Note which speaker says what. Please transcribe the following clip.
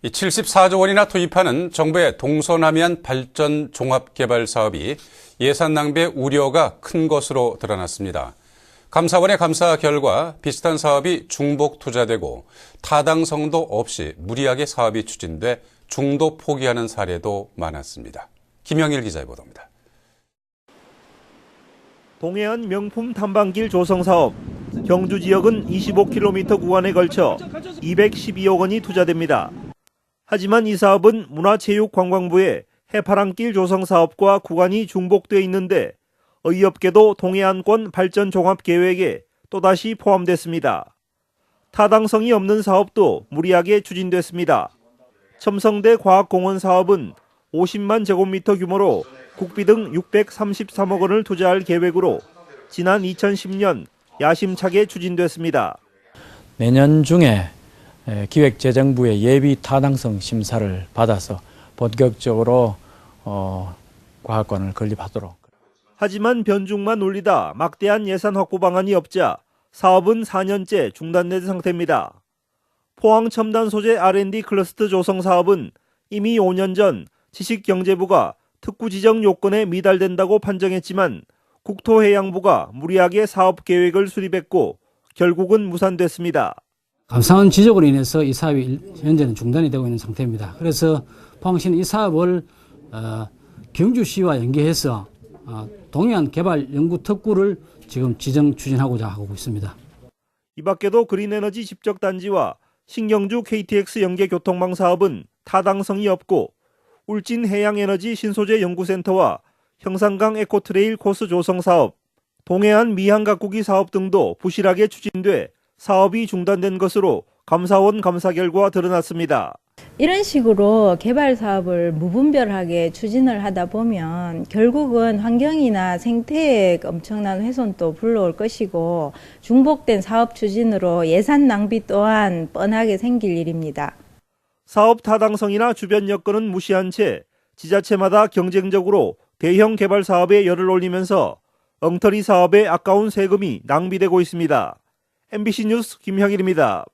Speaker 1: 이 74조 원이나 투입하는 정부의 동서남이안 발전 종합 개발 사업이 예산 낭비의 우려가 큰 것으로 드러났습니다. 감사원의 감사 결과 비슷한 사업이 중복 투자되고 타당성도 없이 무리하게 사업이 추진돼 중도 포기하는 사례도 많았습니다. 김영일 기자의 보도입니다.
Speaker 2: 동해안 명품 탐방길 조성 사업 경주 지역은 25km 구간에 걸쳐 212억 원이 투자됩니다. 하지만 이 사업은 문화체육관광부의 해파랑길 조성 사업과 구간이 중복돼 있는데 어이없게도 동해안권 발전 종합 계획에 또다시 포함됐습니다. 타당성이 없는 사업도 무리하게 추진됐습니다. 첨성대 과학공원 사업은 50만 제곱미터 규모로 국비 등 633억 원을 투자할 계획으로 지난 2010년 야심차게 추진됐습니다.
Speaker 3: 내년 중에 에, 기획재정부의 예비 타당성 심사를 받아서 본격적으로 어, 과학관을 건립하도록.
Speaker 2: 하지만 변죽만 올리다 막대한 예산 확보 방안이 없자 사업은 4년째 중단된 상태입니다. 포항 첨단 소재 R&D 클러스터 조성 사업은 이미 5년 전 지식경제부가 특구 지정 요건에 미달된다고 판정했지만 국토해양부가 무리하게 사업 계획을 수립했고 결국은 무산됐습니다.
Speaker 4: 감사원 지적으로 인해서 이 사업이 일- 현재는 중단이 되고 있는 상태입니다. 그래서 포항시는 이 사업을 어, 경주시와 연계해서 어, 동해안 개발 연구 특구를 지금 지정 추진하고자 하고 있습니다.
Speaker 2: 이 밖에도 그린에너지 집적 단지와 신경주 KTX 연계 교통망 사업은 타당성이 없고 울진 해양에너지 신소재 연구센터와 형산강 에코트레일 코스 조성 사업, 동해안 미항 가꾸기 사업 등도 부실하게 추진돼 사업이 중단된 것으로 감사원 감사 결과 드러났습니다.
Speaker 5: 이런 식으로 개발 사업을 무분별하게 추진을 하다 보면 결국은 환경이나 생태에 엄청난 훼손도 불러올 것이고 중복된 사업 추진으로 예산 낭비 또한 뻔하게 생길 일입니다.
Speaker 2: 사업 타당성이나 주변 여건은 무시한 채 지자체마다 경쟁적으로 대형 개발 사업에 열을 올리면서 엉터리 사업에 아까운 세금이 낭비되고 있습니다. MBC 뉴스 김형일입니다.